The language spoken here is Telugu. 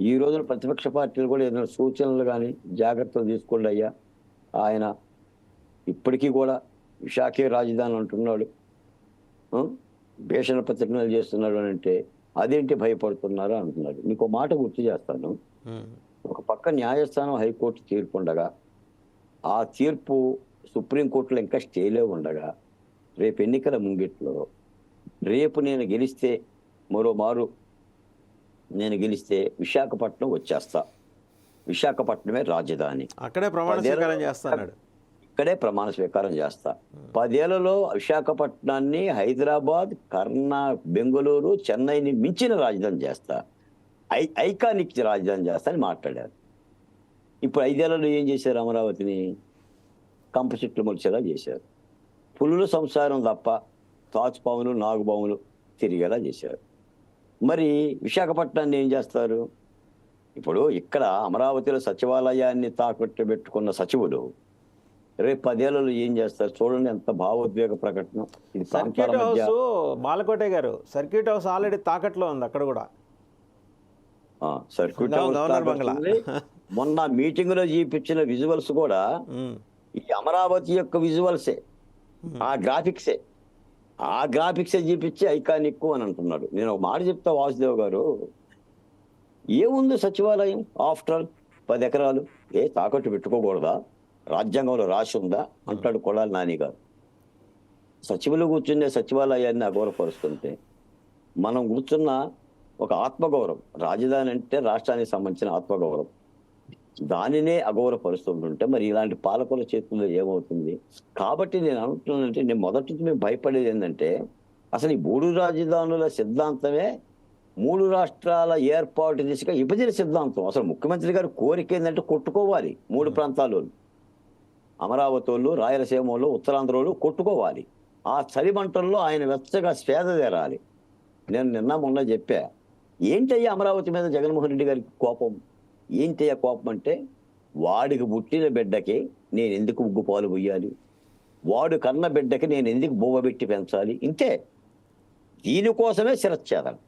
ఈ రోజున ప్రతిపక్ష పార్టీలు కూడా ఏదైనా సూచనలు కానీ జాగ్రత్తలు తీసుకోండి అయ్యా. ఆయన ఇప్పటికీ కూడా విశాఖే రాజధాని అంటున్నాడు? భీషణ ప్రతిజ్ఞలు చేస్తున్నాడు అని అంటే అదేంటి భయపడుతున్నారా అంటున్నాడు. ఒక మాట గుర్తు చేస్తాను. ఒక పక్క న్యాయస్థానం హైకోర్టు తీర్పు ఉండగా ఆ తీర్పు సుప్రీంకోర్టులో ఇంకా స్టేలే ఉండగా రేపు ఎన్నికల ముంగిట్లో రేపు నేను గెలిస్తే మరో మారు నేను గెలిస్తే విశాఖపట్నం వచ్చేస్తా. విశాఖపట్నమే రాజధాని. అక్కడే ప్రమాణ స్వీకారం చేస్తున్నాడు. ఇక్కడే ప్రమాణ స్వీకారం చేస్తా. పదేళ్ళలో విశాఖపట్నాన్ని హైదరాబాద్ కర్ణా బెంగళూరు చెన్నైని మించిన రాజధాని చేస్తా. ఐ ఐకానిక్ రాజధాని చేస్తా అని మాట్లాడారు. ఇప్పుడు ఐదేళ్ళలో ఏం చేశారు అమరావతిని? కంప చెట్లు మొలిచేలా చేశారు. పులుల సంసారం తప్ప తాచుపాములు నాగుపాములు తిరిగేలా చేశారు. మరి విశాఖపట్నాన్ని ఏం చేస్తారు? ఇప్పుడు ఇక్కడ అమరావతిలో సచివాలయాన్ని తాకట్టు పెట్టుకున్న సచివులు రేపు పదేళ్ళలో ఏం చేస్తారు? చూడండి ఎంత భావోద్వేగ ప్రకటన. సర్క్యూట్ హౌస్ బాలకోటే గారు సర్క్యూట్ హౌస్ ఆల్రెడీ తాకట్లో ఉంది అక్కడ కూడా. Circuit house. మొన్న మీటింగ్లో చూపించిన విజువల్స్ కూడా ఈ అమరావతి యొక్క విజువల్సే ఆ గ్రాఫిక్సే. ఆ గ్రాఫిక్స్ చూపించి ఐకానిక్ అని అంటున్నాడు. నేను ఒక మాట చెప్తా వాసుదేవ్ గారు. ఏముంది సచివాలయం ఆఫ్టర్ ఆల్ పది ఎకరాలు. ఏ తాకట్టు పెట్టుకోకూడదా? రాజ్యాంగంలో రాసి ఉందా? అంటాడు కొడాలి నాని గారు. సచివులు కూర్చునే సచివాలయాన్ని అగౌరవపరుస్తుంటే మనం కూర్చున్న ఒక ఆత్మగౌరవం. రాజధాని అంటే రాష్ట్రానికి సంబంధించిన ఆత్మగౌరవం. దానినే అగౌరవపరుస్తుంటుంటే మరి ఇలాంటి పాలకుల చేతుల్లో ఏమవుతుంది? కాబట్టి నేను అనుకుంటున్నానంటే నేను మొదటి నుంచి మేము భయపడేది ఏంటంటే అసలు ఈ మూడు రాజధానుల సిద్ధాంతమే మూడు రాష్ట్రాల ఏర్పాటు దిశగా విభజన సిద్ధాంతం. అసలు ముఖ్యమంత్రి గారి కోరిక ఏంటంటే కొట్టుకోవాలి మూడు ప్రాంతాల్లో అమరావతి వాళ్ళు రాయలసీమ వాళ్ళు ఉత్తరాంధ్ర వాళ్ళు కొట్టుకోవాలి. ఆ చలిమంటల్లో ఆయన వెచ్చగా స్వేద తీరాలి నేను నిన్న మొన్న చెప్పా ఏంటయ్యా అమరావతి మీద జగన్మోహన్ రెడ్డి గారికి కోపం? ఏంటయ్యా కోపం అంటే వాడికి పుట్టిన బిడ్డకి నేను ఎందుకు ఉగ్గు పాలు పోయాలి వాడు కన్న బిడ్డకి నేను ఎందుకు బొవ్వ పెట్టి పెంచాలి? ఇంతే. దీనికోసమే శిరచ్ఛేదం